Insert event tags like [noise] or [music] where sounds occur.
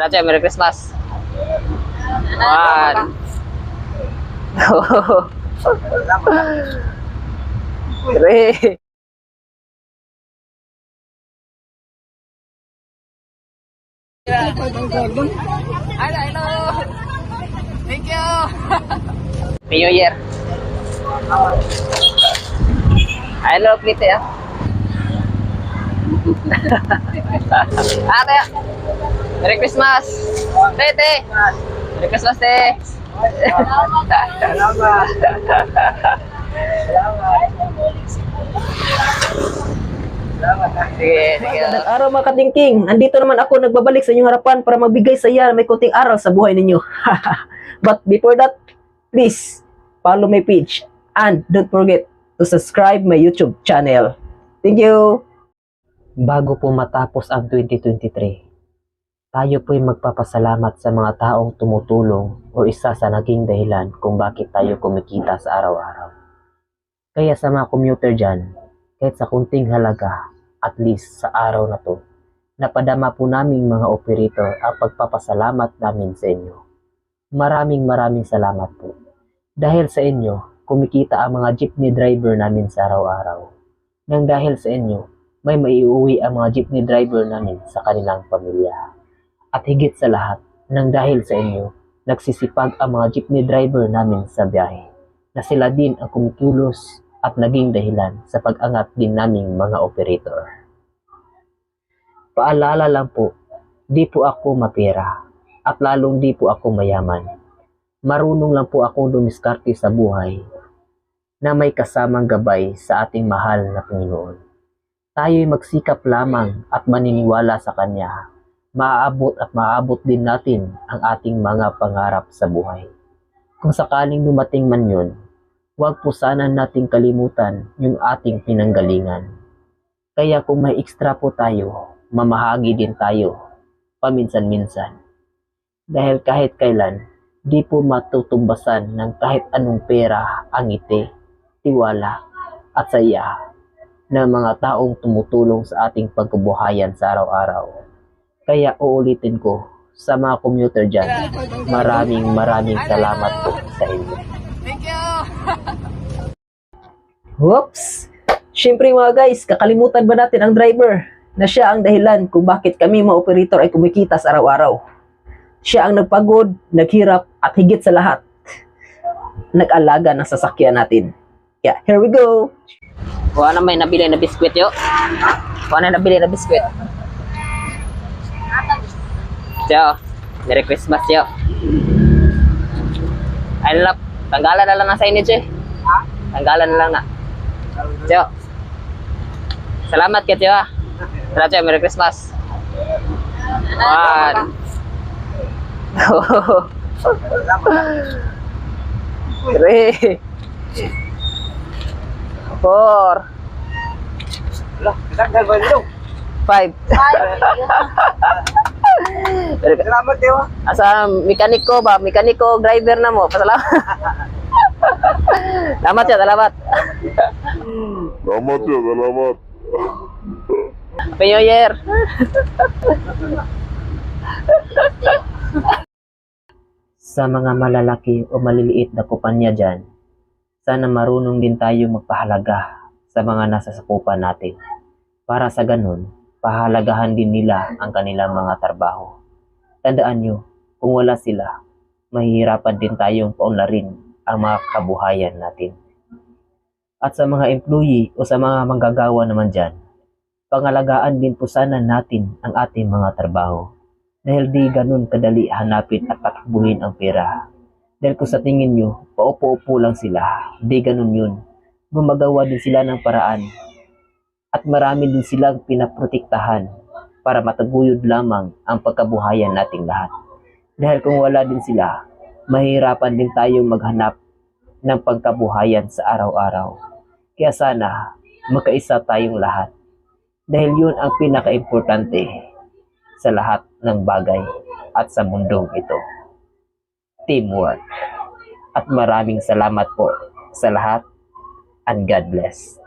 Racha, Merry Christmas. One. Two. Three. Hello, hello. Thank you. Happy New Year. Hello, Plite ah. ah, kaya. Merry Christmas. Tete. Merry Christmas, te. Sige, sige. Magandang araw mga katingking. Andito naman ako nagbabalik sa inyong harapan para magbigay sa iya may kunting aral sa buhay ninyo. [laughs] But before that, please follow my page and don't forget to subscribe my YouTube channel. Thank you! Bago po matapos ang 2023, tayo po'y magpapasalamat sa mga taong tumutulong o isa sa naging dahilan kung bakit tayo kumikita sa araw-araw. Kaya sa mga commuter dyan, kahit sa kunting halaga, at least sa araw na to, napadama po naming mga operator ang pagpapasalamat namin sa inyo. Maraming maraming salamat po. Dahil sa inyo, kumikita ang mga jeepney driver namin sa araw-araw. Nang dahil sa inyo, may maiuwi ang mga jeepney driver namin sa kanilang pamilya. At higit sa lahat, nang dahil sa inyo, nagsisipag ang mga jeepney driver namin sa biyahe na sila din ang kumikilos at naging dahilan sa pag-angat din naming mga operator. Paalala lang po, di po ako mapera at lalong di po ako mayaman. Marunong lang po ako dumiskarte sa buhay na may kasamang gabay sa ating mahal na Panginoon tayo'y magsikap lamang at maniniwala sa Kanya, maaabot at maaabot din natin ang ating mga pangarap sa buhay. Kung sakaling dumating man yun, huwag po sana nating kalimutan yung ating pinanggalingan. Kaya kung may extra po tayo, mamahagi din tayo, paminsan-minsan. Dahil kahit kailan, di po matutumbasan ng kahit anong pera ang ngiti, tiwala, at saya ng mga taong tumutulong sa ating pagkabuhayan sa araw-araw. Kaya uulitin ko sa mga commuter dyan, maraming maraming salamat po sa inyo. Thank you. [laughs] Whoops! Siyempre mga guys, kakalimutan ba natin ang driver na siya ang dahilan kung bakit kami mga operator ay kumikita sa araw-araw. Siya ang nagpagod, naghirap, at higit sa lahat, nag-alaga ng sasakyan natin. Yeah, here we go! Kuha na may nabili na biskwit yo. Kuha na nabili na biskwit. Yo, Merry Christmas yo. Ay lap, tanggalan na lang na signage eh. Ha? Tanggalan na lang na. Yo. Salamat yo ah. Salamat yo, Merry Christmas. One. [laughs] Three. Four. Tanggal ba nyo? Five. [laughs] Salamat, Dewa. Asa mekaniko ba? Mekaniko driver na mo. Pasalamat. [laughs] Salamat ya, salamat. Salamat ya, salamat. Happy New Year. Sa mga malalaki o maliliit na kumpanya dyan, sana marunong din tayo magpahalaga sa mga nasa sakupan natin. Para sa ganun, pahalagahan din nila ang kanilang mga trabaho. Tandaan nyo, kung wala sila, mahihirapan din tayong paunlarin ang mga kabuhayan natin. At sa mga employee o sa mga manggagawa naman dyan, pangalagaan din po sana natin ang ating mga trabaho dahil di ganun kadali hanapin at patakbuhin ang pera. Dahil kung sa tingin nyo, paupo-upo lang sila, di ganun yun. Gumagawa din sila ng paraan at marami din silang pinaprotektahan para mataguyod lamang ang pagkabuhayan nating lahat. Dahil kung wala din sila, mahirapan din tayong maghanap ng pagkabuhayan sa araw-araw. Kaya sana, magkaisa tayong lahat. Dahil yun ang pinaka-importante sa lahat ng bagay at sa mundong ito. Teamwork. At maraming salamat po sa lahat and God bless.